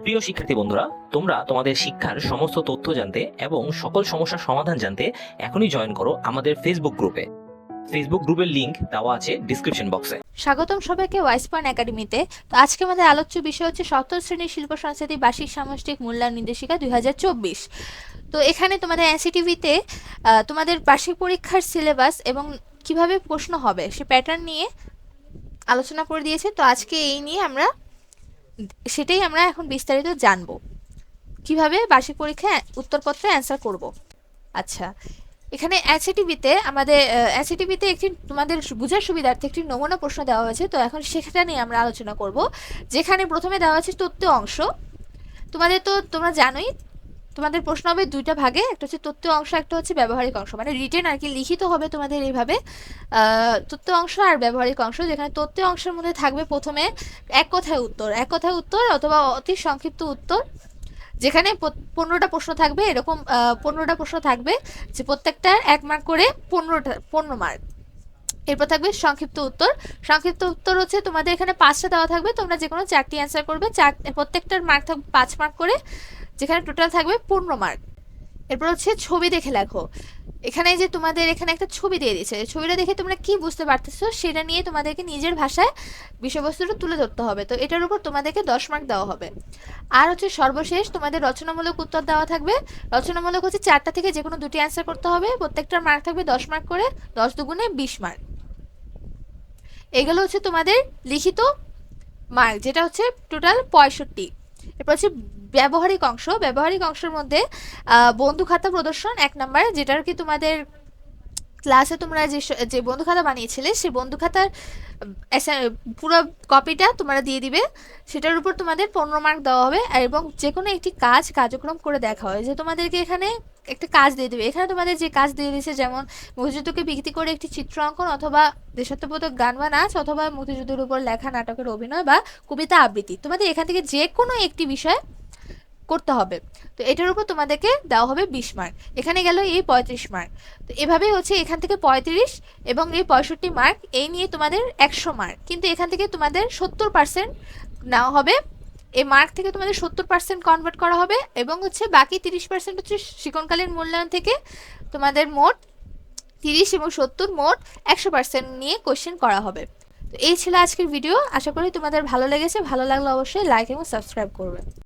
প্রিয় শিক্ষার্থী বন্ধুরা, তোমরা তোমাদের শিক্ষার সমস্ত তথ্য জানতে এবং সকল সমস্যার সমাধান জানতে এখনই জয়েন করো আমাদের ফেসবুক গ্রুপে ফেসবুক গ্রুপের লিংক দেওয়া আছে ডিসক্রিপশন বক্সে স্বাগতম সবাইকে ওয়াইসপন একাডেমিতে তো। আজকে আমাদের আলোচ্য বিষয় হচ্ছে সপ্তম শ্রেণির শিল্প, সংস্কৃতি, বার্ষিক, সামষ্টিক মূল্যায়ন নির্দেশিকা দুই হাজার চব্বিশ। তো এখানে তোমাদের এনসিটিভিতে তোমাদের বার্ষিক পরীক্ষার সিলেবাস এবং কীভাবে প্রশ্ন হবে সে প্যাটার্ন নিয়ে আলোচনা করে দিয়েছে। তো আজকে এই নিয়ে আমরা সেটাই আমরা এখন বিস্তারিত জানব। কীভাবে বার্ষিক পরীক্ষায় উত্তরপত্রে অ্যান্সার করব? আচ্ছা এখানে অ্যাসিটিভিতে আমাদের অ্যাসিটিভিতে একটি তোমাদের বোঝার সুবিধার্থে একটি নমুনা প্রশ্ন দেওয়া হয়েছে। তো এখন সেটা নিয়ে আমরা আলোচনা করব। যেখানে প্রথমে দেওয়া হয়েছে তথ্য অংশ। তোমাদের তো তোমরা জানোই তোমাদের প্রশ্ন হবে দুইটা ভাগে, একটা হচ্ছে তথ্য অংশ, একটা হচ্ছে ব্যবহারিক অংশ। মানে রিটেন আর কি লিখিত হবে তোমাদের এইভাবে। তথ্য অংশ আর ব্যবহারিক অংশ, যেখানে তথ্য অংশের মধ্যে থাকবে প্রথমে এক কথায় উত্তর। এক কথায় উত্তর অথবা অতি সংক্ষিপ্ত উত্তর, যেখানে পনেরোটা প্রশ্ন থাকবে, এরকম পনেরোটা প্রশ্ন থাকবে যে প্রত্যেকটার এক মার্ক করে পনেরোটা, পনেরো মার্ক এরপর থাকবে সংক্ষিপ্ত উত্তর। সংক্ষিপ্ত উত্তর হচ্ছে তোমাদের এখানে পাঁচটা দেওয়া থাকবে, তোমরা যে কোনো চারটি অ্যান্সার করবে। চার, প্রত্যেকটার মার্ক থাকবে পাঁচ মার্ক করে। যেখানে টোটাল থাকবে পনেরো মার্ক এরপর হচ্ছে ছবি দেখে লেখো। এখানে যে তোমাদের এখানে একটা ছবি দিয়ে দিয়েছে। ছবিটা দেখে তোমরা কি বুঝতে পারতেছো সেটা নিয়ে তোমাদেরকে নিজের ভাষায় বিষয়বস্তুটা তুলে ধরতে হবে। তো এটার উপর তোমাদেরকে দশ মার্ক দেওয়া হবে। আর হচ্ছে সর্বশেষ তোমাদের রচনামূলক উত্তর দেওয়া থাকবে। রচনামূলক হচ্ছে চারটা থেকে যে কোনো দুটি অ্যান্সার করতে হবে। প্রত্যেকটার মার্ক থাকবে দশ মার্ক করে, দশ দুগুণে বিশ মার্ক এগুলো হচ্ছে তোমাদের লিখিত মার্ক যেটা হচ্ছে টোটাল পঁয়ষট্টি। এরপর হচ্ছে ব্যবহারিক অংশ। ব্যবহারিক অংশের মধ্যে বন্ধু খাতা প্রদর্শন এক নাম্বার, যেটার কি তোমাদের ক্লাসে তোমরা যে যে বন্ধু খাতা বানিয়েছিলে, সেই বন্ধু খাতার পুরো কপিটা তোমরা দিয়ে দিবে। সেটার উপর তোমাদের পনেরো মার্ক দেওয়া হবে এবং যে কোনো একটি কাজ, কার্যক্রম করে দেখা হয় যে তোমাদেরকে এখানে একটা কাজ দিয়ে দেবে। এখানে তোমাদের যে কাজ দিয়ে দিয়েছে, যেমন মুক্তিযুদ্ধকে ভিত্তি করে একটি চিত্র অঙ্কন অথবা দেশাত্মবোধক গান বা নাচ অথবা মুক্তিযুদ্ধের উপর লেখা নাটকের অভিনয় বা কবিতা আবৃত্তি। তোমাদের এখান থেকে যে কোনো একটি বিষয় করতে হবে। তো এটার উপর তোমাদেরকে দেওয়া হবে বিশ মার্ক এখানে গেল এই পঁয়ত্রিশ মার্ক তো এভাবেই হচ্ছে এখান থেকে পঁয়ত্রিশ এবং এই পঁয়ষট্টি মার্ক এই নিয়ে তোমাদের একশো মার্ক কিন্তু এখান থেকে তোমাদের সত্তর পার্সেন্ট নেওয়া হবে। এই মার্ক থেকে তোমাদের সত্তর পার্সেন্ট কনভার্ট করা হবে এবং হচ্ছে বাকি তিরিশ পার্সেন্ট হচ্ছে শিকনকালীন মূল্যায়ন থেকে তোমাদের মোট তিরিশ এবং সত্তর মোট একশো পার্সেন্ট নিয়ে কোশ্চেন করা হবে। তো এই ছিল আজকের ভিডিও আশা করি তোমাদের ভালো লেগেছে। ভালো লাগলে অবশ্যই লাইক এবং সাবস্ক্রাইব করবে।